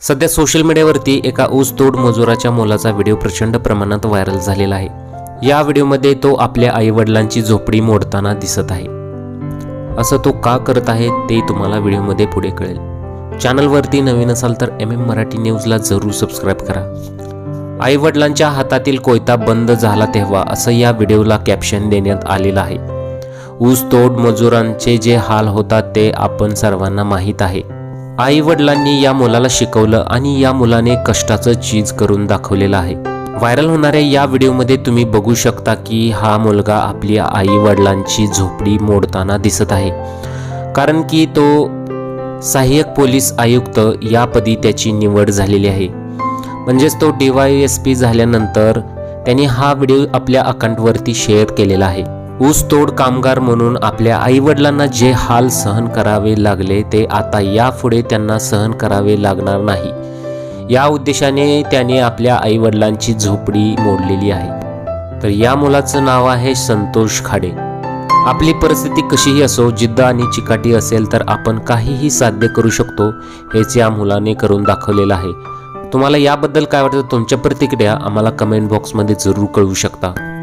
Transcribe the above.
सध्या सोशल मीडियावरती एका ऊसतोड मजुराच्या मुलाचा व्हिडिओ प्रचंड प्रमाणात व्हायरल झालेला आहे. या व्हिडिओमध्ये तो आपल्या आईवडिलांची झोपडी मोडताना दिसत आहे. असं तो का करत आहे ते तुम्हाला व्हिडिओमध्ये पुढे कळेल. चॅनलवरती नवीन असाल तर एम एम मराठी न्यूजला जरूर सबस्क्राईब करा. आईवडिलांच्या हातातील कोयता बंद झाला तेव्हा असं या व्हिडिओला कॅप्शन देण्यात आलेलं आहे. ऊस तोड मजुरांचे जे हाल होतात ते आपण सर्वांना माहीत आहे. आई वडिलांनी या मुलाला शिकवलं आणि या मुलाने कष्टाचं चीज करून दाखवलेलं आहे. व्हायरल होणाऱ्या या व्हिडिओमध्ये तुम्ही बघू शकता की हा मुलगा आपली आई वडिलांची झोपडी मोडताना दिसत आहे. कारण की तो सहाय्यक पोलीस आयुक्त यापदी त्याची निवड झालेली आहे. म्हणजेच तो डी वाय एस पी झाल्यानंतर त्यांनी हा व्हिडिओ आपल्या अकाउंटवरती शेअर केलेला आहे. ऊसतोड कामगार म्हणून आपल्या आईवडिलांना जे हाल सहन करावे लागले ते आता यापुढे त्यांना सहन करावे लागणार नाही. या उद्देशाने त्याने आपल्या आईवडिलांची झोपडी मोडलेली आहे. तर या मुलाचं नाव आहे संतोष खाडे. आपली परिस्थिती कशीही असो जिद्द आणि चिकाटी असेल तर आपण काहीही साध्य करू शकतो हेच या मुलाने करून दाखवलेलं आहे. तुम्हाला याबद्दल काय वाटतं? तुमच्या प्रतिक्रिया आम्हाला कमेंट बॉक्समध्ये जरूर कळवू शकता.